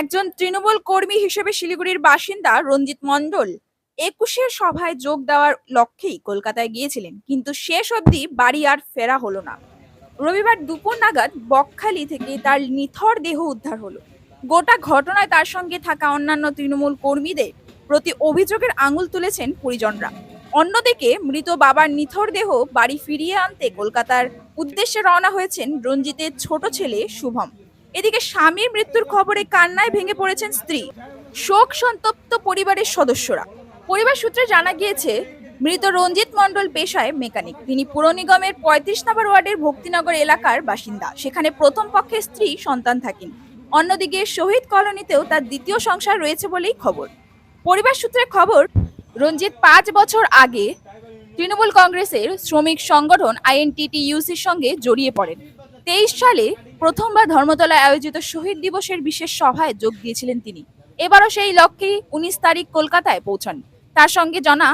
একজন তৃণমূল কর্মী হিসেবে শিলিগুড়ির বাসিন্দা রঞ্জিত মণ্ডল একুশের সভায় যোগ দেওয়ার লক্ষ্যেই কলকাতায় গিয়েছিলেন, কিন্তু শেষ অবধি বাড়ি আর ফেরা হলো না। রবিবার দুপুর নাগাদ বকখালি থেকে তার নিথর দেহ উদ্ধার হলো। গোটা ঘটনায় তার সঙ্গে থাকা অন্যান্য তৃণমূল কর্মীদের প্রতি অভিযোগের আঙুল তুলেছেন পরিজনরা। অন্যদিকে মৃত বাবার নিথর দেহ বাড়ি ফিরিয়ে আনতে কলকাতার উদ্দেশ্যে রওনা হয়েছেন রঞ্জিতের ছোট ছেলে শুভম। এদিকে স্বামীর মৃত্যুর খবরে কান্নায় ভেঙে পড়েছেন স্ত্রী। শোক সন্তপ্ত পরিবারের সদস্যরা। পরিবার সূত্রে জানা গিয়েছে, মৃত রঞ্জিত মণ্ডল পেশায় মেকানিক। তিনি পুর নিগমের পঁয়ত্রিশ নম্বর ওয়ার্ডের ভক্তিনগর এলাকার বাসিন্দা। সেখানে প্রথম পক্ষে স্ত্রী সন্তান থাকেন। অন্যদিকে শহীদ কলোনিতেও তার দ্বিতীয় সংসার রয়েছে বলেই খবর। পরিবার সূত্রে খবর, রঞ্জিত পাঁচ বছর আগে তৃণমূল কংগ্রেসের শ্রমিক সংগঠন আইএনটিটিইউসির সঙ্গে জড়িয়ে পড়েন। তেইশ সালে প্রথমবার ধর্মতলায় আয়োজিত শহীদ দিবসের বিশেষ সভায় যোগ দিয়েছিলেন তিনি। এবারও সেই লক্ষ্যে উনিশ তারিখ কলকাতায় পৌঁছান। তার সঙ্গে জানা,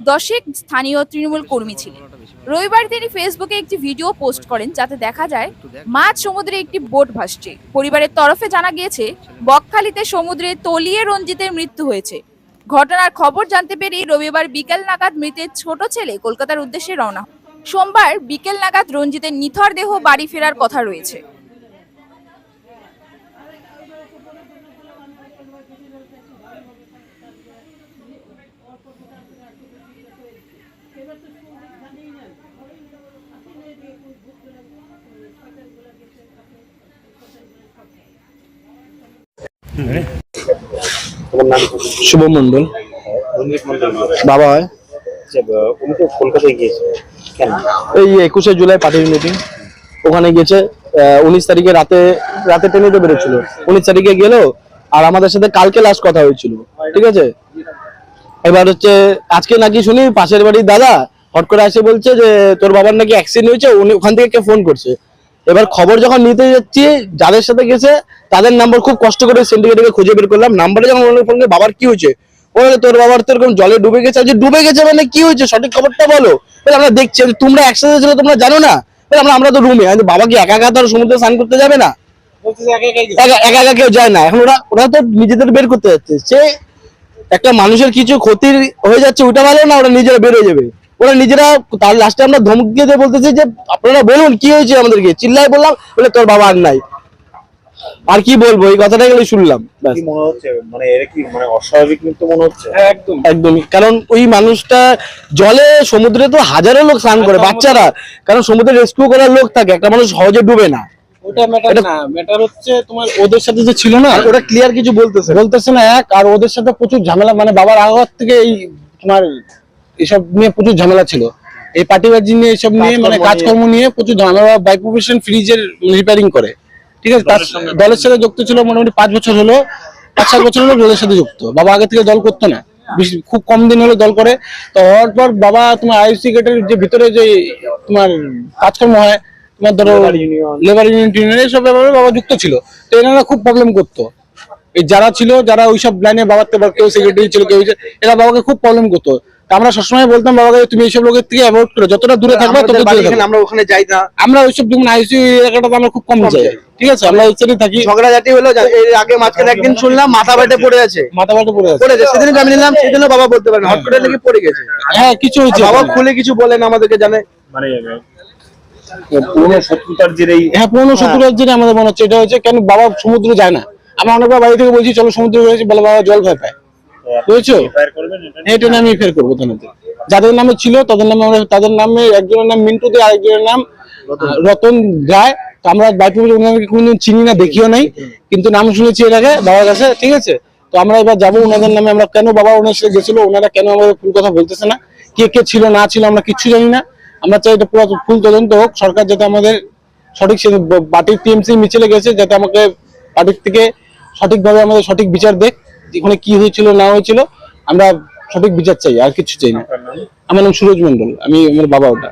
দশেক স্থানীয় তৃণমূল কর্মী ছিলেন। রবিবার তিনি ফেসবুকে একটি ভিডিও পোস্ট করেন যাতে দেখা যায়, মাঝ সমুদ্রে একটি বোট ভাসছে। পরিবারের তরফে জানা গিয়েছে, বকখালিতে সমুদ্রে তলিয়ে রঞ্জিতের মৃত্যু হয়েছে। ঘটনার খবর জানতে পেরে রবিবার বিকেল নাগাদ মৃতের ছোট ছেলে কলকাতার উদ্দেশ্যে রওনা সোমবার বিকেল নাগাদ রঞ্জিতের নিথর দেহ বাড়ি ফেরার কথা রয়েছে। শুভ মন্ডল বাবা হয়? উনি তো কলকাতায় গিয়েছে এই একুশে জুলাই পার্টির মিটিং ওখানে গেছে উনিশ তারিখে রাতে রাতে ট্রেনে তো বেরোচ্ছিল। উনিশ তারিখে গেল, আর আমাদের সাথে কালকে লাস্ট কথা হয়েছিল, ঠিক আছে? এবার হচ্ছে, আজকে নাকি শুনি, পাশের বাড়ির দাদা হট করে এসে বলছে যে, তোর বাবার নাকি অ্যাক্সিডেন্ট হয়েছে, উনি ওখান থেকে কে ফোন করছে? এবার খবর যখন নিতে যাচ্ছি যাদের সাথে গেছে তাদের নাম্বার খুব কষ্ট করে সিন্ডিকেটকে খুঁজে বের করলাম। নাম্বারে যখন ওনার ফোন করে বাবার কি হয়েছে? ও তোর বাবার তো এরকম জলে ডুবে গেছে। আচ্ছা ডুবে গেছে মানে কি হয়েছে? সঠিক খবরটা বলো। আমরা দেখছি তোমরা একসাথে ছিল তোমরা জানো না? আমরা আমরা তো রুমে বাবা কি একা একা তো সমুদ্রে স্নান করতে যাবে না? একা একা একা কেউ যায় না। এখন ওরা ওরা তো নিজেদের বের করতে যাচ্ছে। সে একটা মানুষের কিছু ক্ষতির হয়ে যাচ্ছে ওটা ভালো না ওরা নিজেরা বের হয়ে যাবে। ওরা নিজেরা তার লাস্টে আমরা ধমকিয়ে দিয়ে বলতেছি যে আপনারা বলুন কি হয়েছে আমাদেরকে? চিল্লাই বললাম বলে তোর বাবা আর নাই। আর কি বলব এই কথাটা গেলে শুনলাম মনে হচ্ছে? মানে এর কি মানে অস্বাভাবিক মৃত্যু মনে হচ্ছে? একদম। একদমই কারণ ওই মানুষটা জলে সমুদ্রে তো হাজারো লোক স্নান করে বাচ্চারা কারণ সমুদ্রে রেস্কিউ করার লোক থাকে একটা মানুষ সহজে ডুবে না। ওটা ম্যাটার না ম্যাটার হচ্ছে তোমার ওদের সাথে যে ছিল না। ওরা ক্লিয়ার কিছু বলতেছে বলতেছে না এক আর ওদের সাথে প্রচুর ঝামেলা মানে বাবার আগত থেকে এই তোমার এসব নিয়ে প্রচুর ঝামেলা ছিল। এই পার্টিবাজি নিয়ে এসব নিয়ে মানে কাজকর্ম নিয়ে। প্রচুর ঝামেলা। বাইক প্রফেশন ফ্রিজের রিপেয়ারিং করে। ঠিক আছে? তার দলের সাথে যুক্ত ছিল মোটামুটি পাঁচ বছর হলো। পাঁচ সাত বছর হলো দলের সাথে যুক্ত। বাবা আগে থেকে দল করতো না। খুব কম দিন হলো দল করে। তো হওয়ার পর বাবা তোমার আইসি গেটের যে ভিতরে যে তোমার কাজকর্ম হয় তোমার ধরো লেবার ইউনিয়ন টিউনিয়ন এইসব ব্যাপারে বাবা যুক্ত ছিল। তো এনারা খুব প্রবলেম করতো। এই যারা ছিল যারা ওইসব লাইনে বাবার কেউ সেক্রেটারি ছিল কেউ এরা বাবাকে খুব প্রবলেম করতো। আমরা সবসময় বলতাম বাবাকে তুমি এইসব লোকের থেকে অ্যাভয়েড করো। যতটা দূরে থাকবে তত বাড়ি দূরে থাকবে। আমরা ওখানে যাই না। আমরা ওইসব যখন আইসিইউ এলাকাটাতে আমরা খুব কম যাই। ঠিক আছে আমরা ওইখানে থাকি। ঝগড়াঝাটি হলো এর আগে মাঝখানে একদিন শুনলাম মাথা বেটে পড়ে আছে। মাথা বাটে পড়ে আছে। পড়েছে সেদিন আমি নিলাম সেদিনও বাবা বলতে পারেন হট করে নাকি পড়ে গেছে। হ্যাঁ কিছু হয়েছে বাবা খুলে কিছু বলেন আমাদেরকে জানে। মানে পুরনো শত্রুতার জেরেই হ্যাঁ পুরোনো শত্রুতার জন্য আমাদের মনে হচ্ছে এটা হচ্ছে কেন বাবা সমুদ্রে যায় না। আমরা অনেকবার বাড়ি থেকে বলছি চলো সমুদ্রে গেছি বলে বাবা জল ভয় পায় বুঝেছ? এটা আমি ফের করব থানাতে যাদের নামে ছিল তাদের নামে আমরা তাদের নামে একজনের নাম মিন্টু দে আরেকজনের নাম রতন। তো আমরা বাইপুর কোনোদিন চিনি না দেখিও নাই। কিন্তু নাম শুনেছি এর আগে বাবার কাছে ঠিক আছে? তো আমরা এবার যাব ওনাদের নামে। আমরা কেন বাবা ওনার সাথে গেছিল? ওনারা কেন আমাদের ফুল কথা বলতেছে না? কে কে ছিল না ছিল আমরা কিচ্ছু জানি না। আমরা চাই এটা পুরো ফুল তদন্ত হোক। সরকার যাতে আমাদের সঠিক পার্টির টিএমসি মিছিলে গেছে যাতে আমাকে পার্টির থেকে সঠিকভাবে আমাদের সঠিক বিচার দেখ। এখানে কি হয়েছিল, না হয়েছিল, আমরা সঠিক বিচার চাই, আর কিছু চাই না। আমার নাম সুরজ মন্ডল আমি আমার বাবা ওটা।